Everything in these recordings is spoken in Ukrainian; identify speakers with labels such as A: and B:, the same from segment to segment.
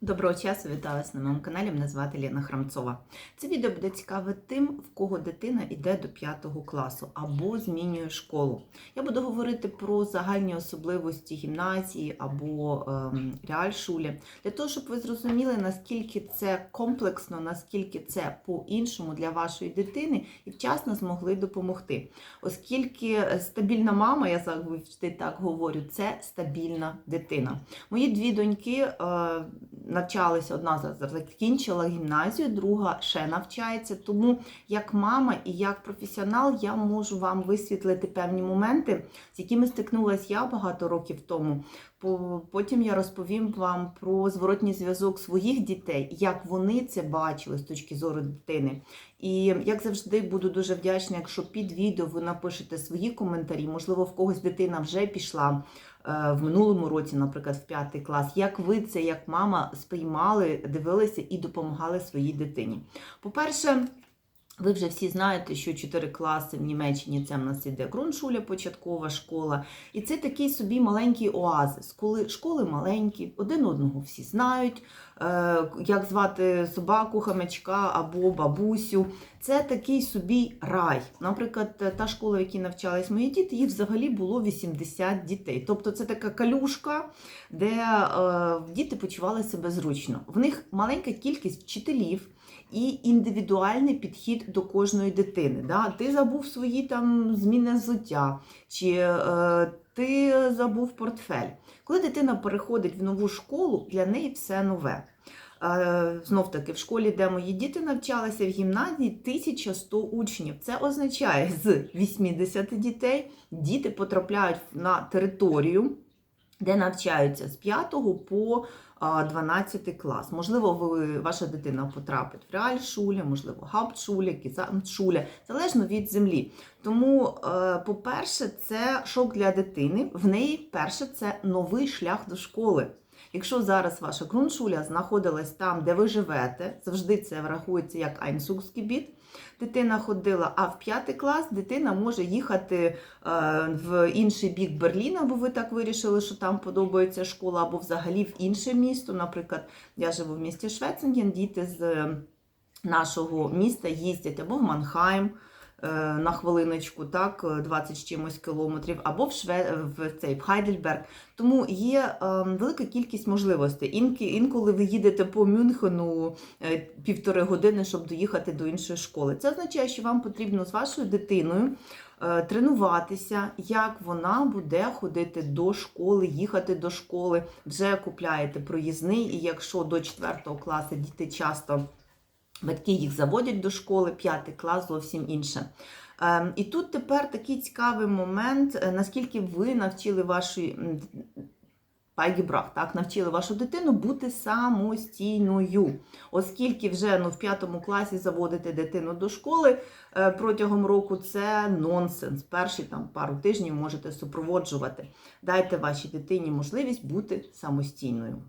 A: Доброго часу, вітаю на моєму каналі. Мене звати Ліна Храмцова. Це відео буде цікаве тим, в кого дитина йде до 5 класу або змінює школу. Я буду говорити про загальні особливості гімназії або ем, реальшулі, для того, щоб ви зрозуміли, наскільки це комплексно, наскільки це по-іншому для вашої дитини і вчасно змогли допомогти. Оскільки стабільна мама, я завжди так говорю, це стабільна дитина. Мої дві доньки е, навчалися, одна закінчила гімназію, друга ще навчається. Тому як мама і як професіонал я можу вам висвітлити певні моменти, з якими стикнулася я багато років тому. По- Потім я розповім вам про зворотній зв'язок своїх дітей, як вони це бачили з точки зору дитини. І як завжди буду дуже вдячна, якщо під відео ви напишете свої коментарі. Можливо, в когось дитина вже пішла е, в минулому році, наприклад, в п'ятий клас. Як ви це, як мама, сприймали, дивилися і допомагали своїй дитині? По-перше, ви вже всі знаєте, що 4 класи в Німеччині це в нас іде ґрунтшуля, початкова школа. І це такий собі маленький оазис, коли школи маленькі, один одного всі знають, е, як звати собаку, хамячка або бабусю. Це такий собі рай. Наприклад, та школа, в якій навчались мої діти, їх взагалі було 80 дітей. Тобто це така калюшка, де е, діти почували себе зручно. В них маленька кількість вчителів і індивідуальний підхід до кожної дитини. Да? Ти забув свої там зміни взуття, чи е, ти забув портфель. Коли дитина переходить в нову школу, для неї все нове. Е, Знов таки, в школі, де мої діти навчалися в гімназії, 1100 учнів. Це означає, з 80 дітей діти потрапляють на територію, де навчаються з 5 по 12 клас. Можливо, ви, ваша дитина потрапить в реальшулі, можливо, гауптшулі, кізамтшулі, залежно від землі. Тому, е, по-перше, це шок для дитини. В неї перше це новий шлях до школи. Якщо зараз ваша ґрунтшуля знаходилась там, де ви живете, завжди це врахується як Einzugsgebiet, Дитина ходила, а в п'ятий клас дитина може їхати е, в інший бік Берліна, бо ви так вирішили, що там подобається школа, або взагалі в інше місто. Наприклад, я живу в місті Швецинген, діти з е, нашого міста їздять або в Манхайм. Е, На хвилиночку, так, е, 20 з чимось кілометрів, або в Шве... в цей в Хайдельберг. Тому є е, велика кількість можливостей. Інки, інколи ви їдете по Мюнхену е, півтори години, щоб доїхати до іншої школи. Це означає, що вам потрібно з вашою дитиною е, тренуватися, як вона буде ходити до школи, їхати до школи. Вже купляєте проїзний, і якщо до 4 класу діти часто. Батьки їх заводять до школи, п'ятий клас зовсім інше. Ем, І тут тепер такий цікавий момент, е, наскільки ви навчили вашої м, Пайгібрах, так, навчили вашу дитину бути самостійною. Оскільки вже ну, в п'ятому класі заводити дитину до школи е, протягом року це нонсенс. Перші там пару тижнів можете супроводжувати. Дайте вашій дитині можливість бути самостійною.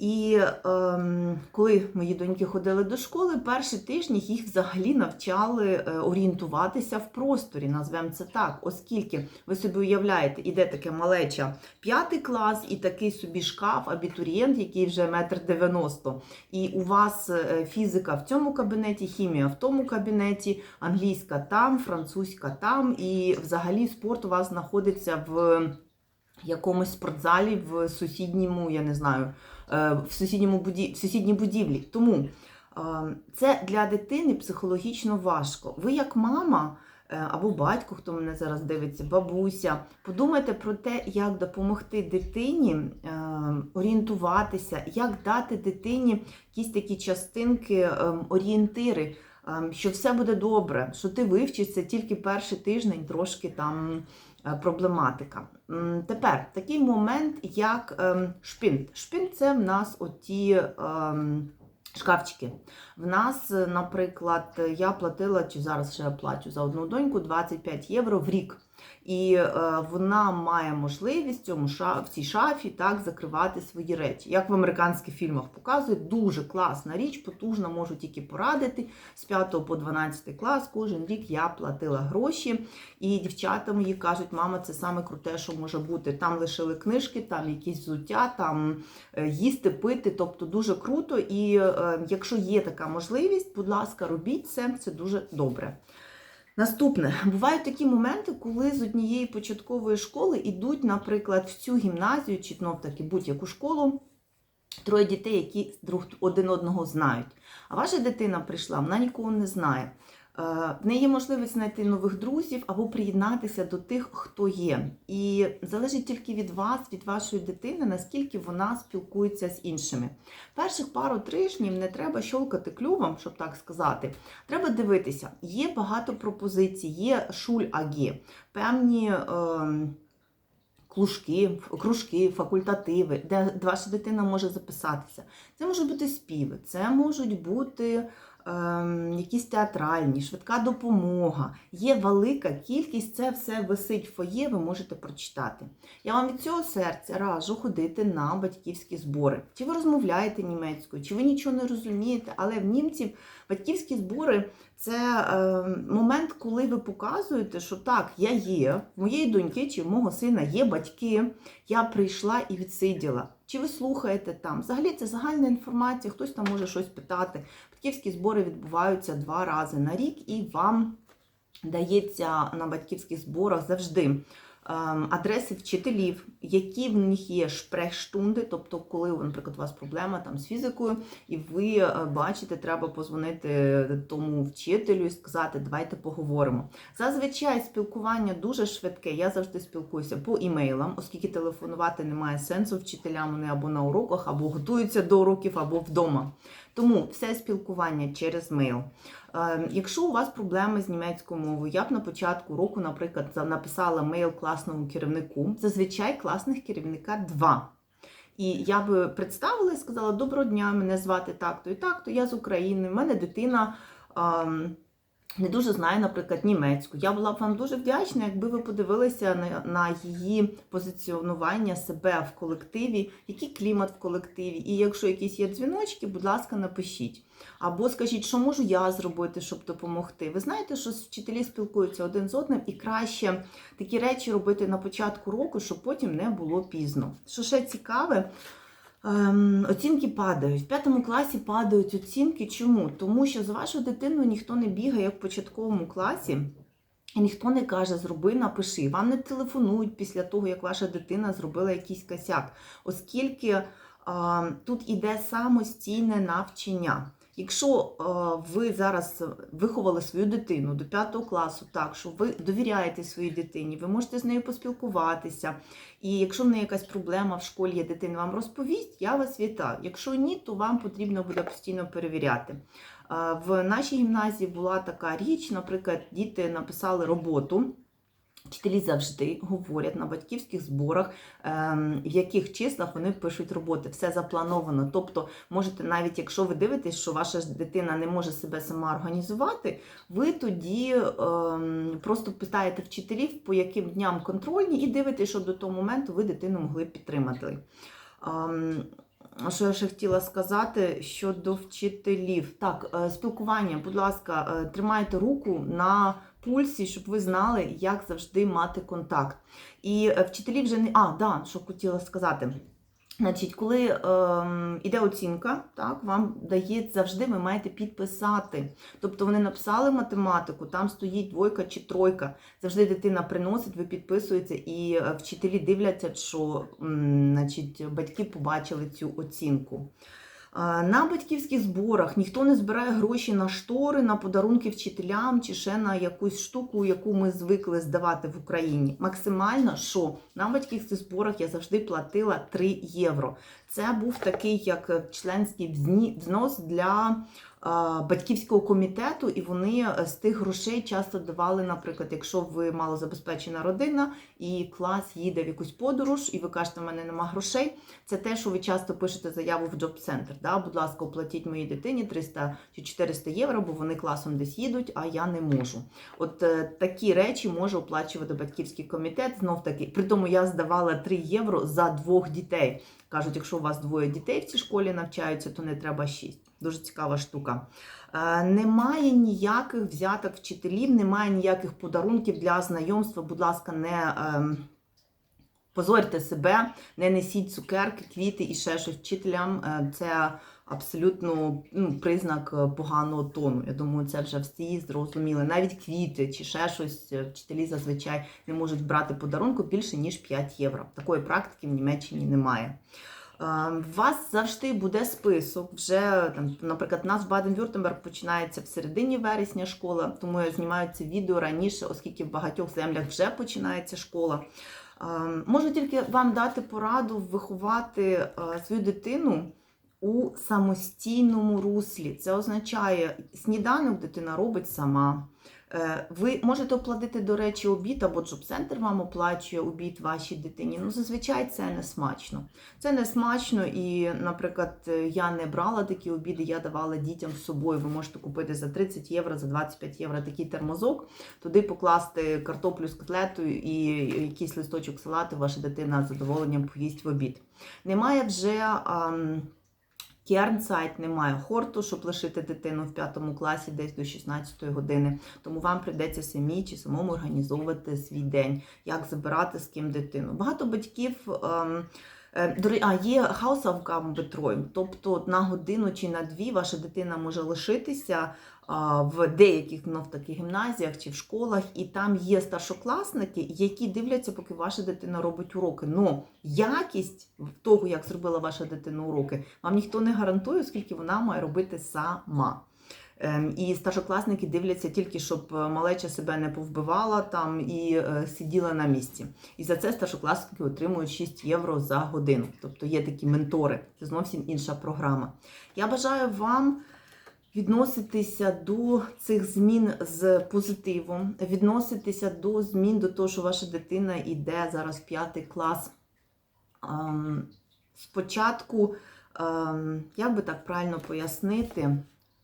A: І ем, коли мої доньки ходили до школи, перші тижні їх взагалі навчали е, орієнтуватися в просторі, назвемо це так, оскільки ви собі уявляєте, іде таке малеча п'ятий клас і такий собі шкаф, абітурієнт, який вже метр дев'яносто. І у вас е, фізика в цьому кабінеті, хімія в тому кабінеті, англійська там, французька там, і взагалі спорт у вас знаходиться в якомусь спортзалі в сусідньому, я не знаю, е, в сусідньому буді... в сусідній будівлі. Тому е, це для дитини психологічно важко. Ви, як мама е, або батько, хто мене зараз дивиться, бабуся, подумайте про те, як допомогти дитині орієнтуватися, як дати дитині якісь такі частинки, орієнтири. Що все буде добре, що ти вивчишся тільки перший тиждень, трошки там проблематика. Тепер такий момент, як ем, шпинт. Шпинт це в нас оті ем, шкафчики. В нас, наприклад, я платила, чи зараз ще плачу за одну доньку 25 євро в рік. І е, вона має можливість в, цьому в цій шафі так закривати свої речі. Як в американських фільмах показують, дуже класна річ, потужна, можу тільки порадити. З 5 по 12 клас кожен рік я платила гроші, і дівчата мої кажуть, мама, це саме круте, що може бути. Там лишили книжки, там якісь взуття, там е, їсти, пити. Тобто дуже круто. І е, якщо є така можливість, будь ласка, робіть це, це дуже добре. Наступне, бувають такі моменти, коли з однієї початкової школи йдуть, наприклад, в цю гімназію чи знов таки будь-яку школу. Троє дітей, які друг один одного знають. А ваша дитина прийшла, вона нікого не знає. Е, В неї є можливість знайти нових друзів або приєднатися до тих, хто є. І залежить тільки від вас, від вашої дитини, наскільки вона спілкується з іншими. Перших пару тижнів не треба щолкати клювом, щоб так сказати. Треба дивитися, є багато пропозицій, є шуль-агі, певні. Е, Клужки, кружки, факультативи, де ваша дитина може записатися. Це можуть бути співи, це можуть бути якісь театральні, швидка допомога. Є велика кількість, це все висить в фоє, ви можете прочитати. Я вам від цього серця раджу ходити на батьківські збори. Чи ви розмовляєте німецькою, чи ви нічого не розумієте, але в німців батьківські збори це е, момент, коли ви показуєте, що так, я є, в моєї доньки чи в мого сина є батьки, я прийшла і відсиділа. Чи ви слухаєте там? Взагалі це загальна інформація, хтось там може щось питати. Батьківські збори відбуваються два рази на рік, і вам дається на батьківських зборах завжди адреси вчителів, які в них є шпрехштунди, тобто, коли, наприклад, у вас проблема там з фізикою, і ви е, бачите, треба позвонити тому вчителю і сказати, давайте поговоримо. Зазвичай спілкування дуже швидке. Я завжди спілкуюся по імейлам, оскільки телефонувати немає сенсу вчителям вони або на уроках, або готуються до уроків, або вдома. Тому все спілкування через мейл. Е, Якщо у вас проблеми з німецькою мовою, я б на початку року, наприклад, написала мейл класному керівнику. Зазвичай класних керівника два. І я би представила і сказала: Доброго дня, мене звати так-то і так-то, я з України, в мене дитина. ем, не дуже знає, наприклад, німецьку. Я була б вам дуже вдячна, якби ви подивилися на, на її позиціонування себе в колективі, який клімат в колективі. І якщо якісь є дзвіночки, будь ласка, напишіть. Або скажіть, що можу я зробити, щоб допомогти. Ви знаєте, що вчителі спілкуються один з одним, і краще такі речі робити на початку року, щоб потім не було пізно. Що ще цікаве, оцінки падають. В п'ятому класі падають оцінки. Чому? Тому що за вашою дитиною ніхто не бігає як в початковому класі. І ніхто не каже, зроби, напиши. Вам не телефонують після того, як ваша дитина зробила якийсь косяк, оскільки а, тут іде самостійне навчання. Якщо а, ви зараз виховали свою дитину до 5 класу так, що ви довіряєте своїй дитині, ви можете з нею поспілкуватися, і якщо в неї якась проблема в школі є, дитина вам розповість, я вас вітаю. Якщо ні, то вам потрібно буде постійно перевіряти. А, В нашій гімназії була така річ, наприклад, діти написали роботу. Вчителі завжди говорять на батьківських зборах, ем, в яких числах вони пишуть роботи. Все заплановано. Тобто, можете навіть, якщо ви дивитесь, що ваша дитина не може себе сама організувати, ви тоді ем, просто питаєте вчителів, по яким дням контрольні, і дивитесь, що до того моменту ви дитину могли підтримати. Ем, що я ще хотіла сказати щодо вчителів. Так, е, спілкування, будь ласка, е, тримайте руку на пульсі, щоб ви знали, як завжди мати контакт. І е, вчителі вже не. А, да, що хотіла сказати. Значить, коли ем, іде оцінка, так, вам дає завжди ви маєте підписати. Тобто вони написали математику, там стоїть двойка чи тройка. Завжди дитина приносить, ви підписуєте, і е, вчителі дивляться, що значить, батьки побачили цю оцінку. На батьківських зборах ніхто не збирає гроші на штори, на подарунки вчителям чи ще на якусь штуку, яку ми звикли здавати в Україні. Максимально, що на батьківських зборах я завжди платила 3 євро. Це був такий як членський взнос для батьківського комітету, і вони е, з тих грошей часто давали, наприклад, якщо ви малозабезпечена родина і клас їде в якусь подорож, і ви кажете, в мене нема грошей. Це те, що ви часто пишете заяву в джоб-центр. Да? Будь ласка, оплатіть моїй дитині 300 чи 400 євро, бо вони класом десь їдуть, а я не можу. От е, такі речі може оплачувати батьківський комітет. Знов таки, при тому я здавала 3 євро за двох дітей. Кажуть, якщо у вас двоє дітей в цій школі навчаються, то не треба 6. Дуже цікава штука. Е, Немає ніяких взяток вчителів, немає ніяких подарунків для знайомства. Будь ласка, не ем, позорьте себе, не несіть цукерки, квіти і ще щось вчителям. Е, Це абсолютно ну, признак е, поганого тону. Я думаю, це вже всі зрозуміли. Навіть квіти чи ще щось е, вчителі зазвичай не можуть брати подарунку більше ніж 5 євро. Такої практики в Німеччині немає. Е, У вас завжди буде список. Вже там, наприклад, у нас в Баден-Вюртемберг починається в середині вересня школа, тому я знімаю це відео раніше, оскільки в багатьох землях вже починається школа. Можу тільки вам дати пораду виховати свою дитину у самостійному руслі. Це означає, сніданок дитина робить сама. Е, Ви можете оплатити, до речі, обід або джоб-центр вам оплачує обід вашій дитині. Ну, зазвичай це не смачно. Це не смачно, і, наприклад, е, я не брала такі обіди, я давала дітям з собою. Ви можете купити за 30 євро, за 25 євро такий термозок, туди покласти картоплю з котлетою і якийсь листочок салату, ваша дитина з задоволенням поїсть в обід. Немає вже. ам, Кернсайт немає хорту, щоб лишити дитину в п'ятому класі десь до 16 години. Тому вам прийдеться самі чи самому організовувати свій день, як забирати з ким дитину. Багато батьків. Ем, а є house of є тобто на годину чи на дві ваша дитина може лишитися в деяких знов таки гімназіях чи в школах, і там є старшокласники, які дивляться, поки ваша дитина робить уроки. Ну, якість того, як зробила ваша дитина уроки, вам ніхто не гарантує, оскільки вона має робити сама. Ем, І старшокласники дивляться тільки, щоб е, малеча себе не повбивала там і е, сиділа на місці. І за це старшокласники отримують 6 євро за годину. Тобто є такі ментори. Це зовсім інша програма. Я бажаю вам відноситися до цих змін з позитивом, відноситися до змін до того, що ваша дитина йде зараз в п'ятий клас. Ем, Спочатку, ем, як би так правильно пояснити,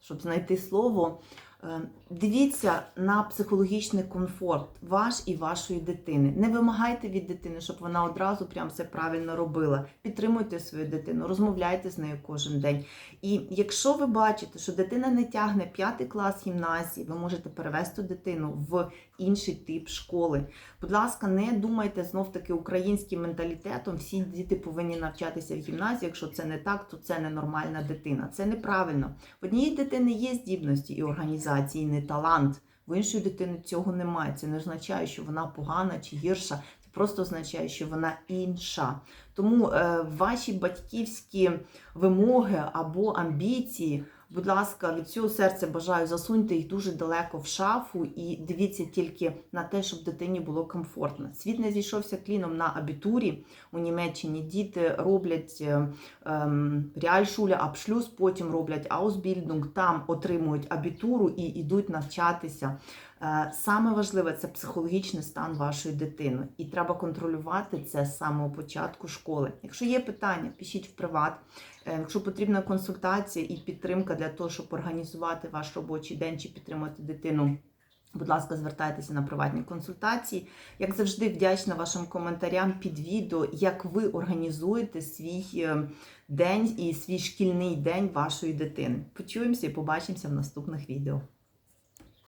A: щоб знайти слово, е, дивіться на психологічний комфорт ваш і вашої дитини. Не вимагайте від дитини, щоб вона одразу прям все правильно робила. Підтримуйте свою дитину, розмовляйте з нею кожен день. І якщо ви бачите, що дитина не тягне п'ятий клас гімназії, ви можете перевести дитину в інший тип школи. Будь ласка, не думайте знов таки українським менталітетом. Всі діти повинні навчатися в гімназії. Якщо це не так, то це ненормальна дитина. Це неправильно. В однієї дитини є здібності і організації, талант. В іншої дитини цього немає. Це не означає, що вона погана чи гірша. Це просто означає, що вона інша. Тому е, ваші батьківські вимоги або амбіції, будь ласка, від цього серця бажаю засуньте їх дуже далеко в шафу і дивіться тільки на те, щоб дитині було комфортно. Світ не зійшовся кліном на абітурі у Німеччині. Діти роблять е, ем, реальшуля, абшлюз, потім роблять аусбільдунг, там отримують абітуру і йдуть навчатися. Е, Саме важливе це психологічний стан вашої дитини, і треба контролювати це з самого початку школи. Якщо є питання, пишіть в приват. Е, Якщо потрібна консультація і підтримка для того, щоб організувати ваш робочий день чи підтримати дитину. Будь ласка, звертайтеся на приватні консультації. Як завжди, вдячна вашим коментарям під відео, як ви організуєте свій е, день і свій шкільний день вашої дитини. Почуємося і побачимося в наступних відео.